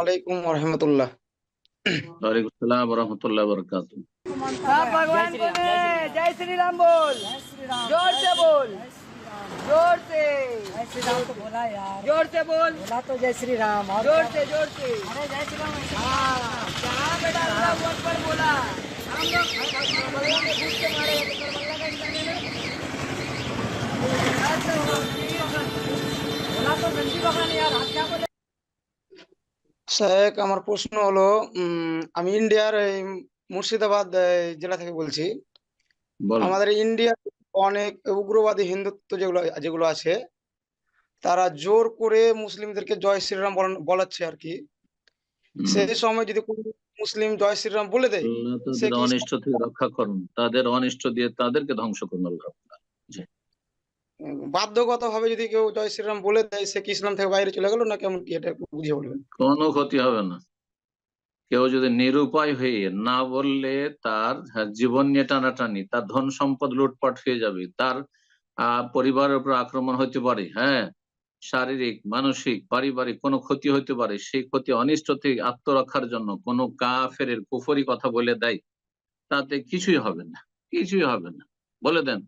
আলাইকুম রহমতুল্লাহ वालेकुम सलाम वरहमतुल्लाहि वबरकातुह आप भगवान को ने जय श्री राम बोल जोर से बोल जोर से जय श्री राम को बोला यार जोर से बोल बोला तो जय श्री राम और जोर से जोर से अरे जय श्री राम ऐसे हाँ जहाँ बेटा अल्लाह अकबर बोला हम लोग बल्ला में घुस के मारे तो बल्ला का इंसान है ना ऐसे हो, बोला तो गंदी बखान यार आप क्या बोले শেখ আমার প্রশ্ন হলো আমি ইন্ডিয়ার এই মুর্শিদাবাদ জেলা থেকে বলছি। আমাদের ইন্ডিয়া অনেক উগ্রবাদী হিন্দুত্ব যেগুলো যেগুলো আছে তারা জোর করে মুসলিমদেরকে জয় শ্রীরাম বলাচ্ছে আর কি। সেই সময় যদি কোনো মুসলিম জয় শ্রীরাম বলে দেয় অনিষ্ট থেকে রক্ষা করুন। তাদের অনিষ্ট দিয়ে তাদেরকে ধ্বংস করুন আল্লাহ। উম, বাধ্যগত ভাবে যদি কেউ জয় শ্রীরাম বলে দেয় সে কি ইসলাম থেকে বাইরে চলে গেল না কেমন কি এটা বুঝিয়ে বলবেন? কোনো ক্ষতি হবে না। কেউ যদি নিরুপায় হয়ে না বললে তার হ্যাঁ, জীবন নিয়ে টানাটানি তার ধন সম্পদ লুটপাট হয়ে যাবে তার পরিবারের উপর আক্রমণ হতে পারে হ্যাঁ শারীরিক মানসিক পারিবারিক কোনো ক্ষতি হতে পারে সেই ক্ষতি অনিষ্ট থেকে আত্মরক্ষার জন্য কোনো কাফের কুফরি কথা বলে দেয় তাতে কিছুই হবে না কিছুই হবে না। বলে দেন।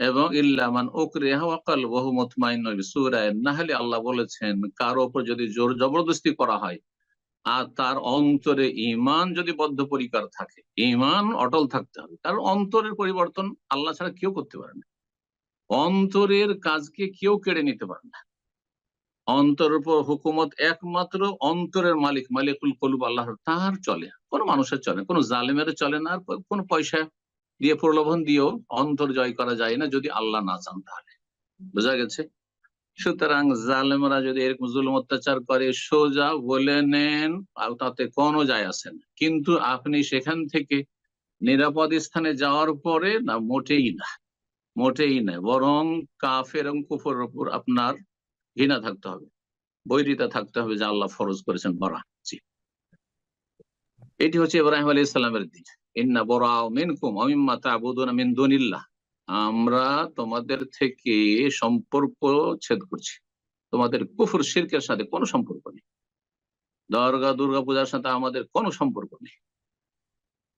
এবং ইল্লামান ওকরিহা ওয়াকাল বহু মুতমাইন সূরায়ে নাহলে আল্লাহ বলেছেন, কারও উপর যদি জোর জবরদস্তি করা হয়, আর তার অন্তরে ঈমান যদি বদ্ধপরিকর থাকে, ঈমান অটল থাকতে হবে। কারণ অন্তরের পরিবর্তন আল্লাহ ছাড়া কেউ করতে পারে না। অন্তরের কাজকে কেউ কেড়ে নিতে পারে না। অন্তরের উপর হুকুমত একমাত্র অন্তরের মালিক, মালিকুল কলুব আল্লাহ তার চলে কোনো মানুষের চলে কোনো জালেমের চলে না, আর কোনো পয়সা দিয়ে প্রলোভন দিয়েও অন্তর জয় করা যায় না যদি আল্লাহ না চান তাহলে। বোঝা গেছে? সুতরাং জালেমরা যদি এরকম জুলুম অত্যাচার করে, সোজা বলে নেন তাতে কোনো যায় আসে না। কিন্তু আপনি সেখান থেকে নিরাপদ স্থানে যাওয়ার পরে না, মোটেই না মোটেই না, বরং কাফের এবং কুফরের উপর আপনার ঘৃণা থাকতে হবে, বৈরিতা থাকতে হবে যা আল্লাহ ফরজ করেছেন বরা জি। এটি হচ্ছে ইব্রাহিম আলী ইসলামের দিন। ইন্না বরা মিনকুম অমিম্মা তাবুদুনা মিন দুনিল্লাহ। আমরা তোমাদের থেকে সম্পর্ক ছেদ করছি। তোমাদের কুফর, শিরকের সাথে কোনো সম্পর্ক নেই। দর্গা, দুর্গা পূজার সাথে আমাদের কোনো সম্পর্ক নেই।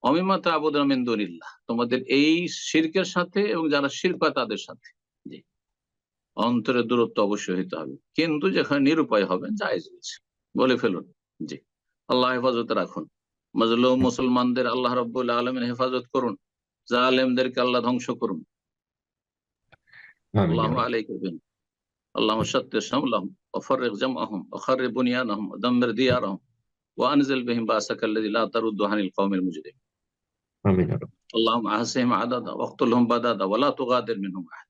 অমিমা তাবুদুনা মিন দুনিল্লাহ। তোমাদের এই শিরকের সাথে এবং যারা শিরক তাদের সাথে। অন্তরের দূরত্ব অবশ্যই হইতে হবে। কিন্তু যেখানে নিরুপায় হবে জায়েজ রয়েছে বলে ফেলুন। জি। আল্লাহ হেফাজত রাখুন। মজলুম মুসলমানদের আল্লাহ রব্বুল আলমের হেফাজত করুন জালেমদেরকে আল্লাহ ধ্বংস করুন اللهم عليك بهم اللهم شتت شملهم وفرق جمعهم وخرب بنيانهم ودمر ديارهم وانزل بهم باسك الذي لا ترد عن القوم المجرمين آمين يا رب اللهم احسهم عددا واقتلهم بددا ولا تغادر منهم احد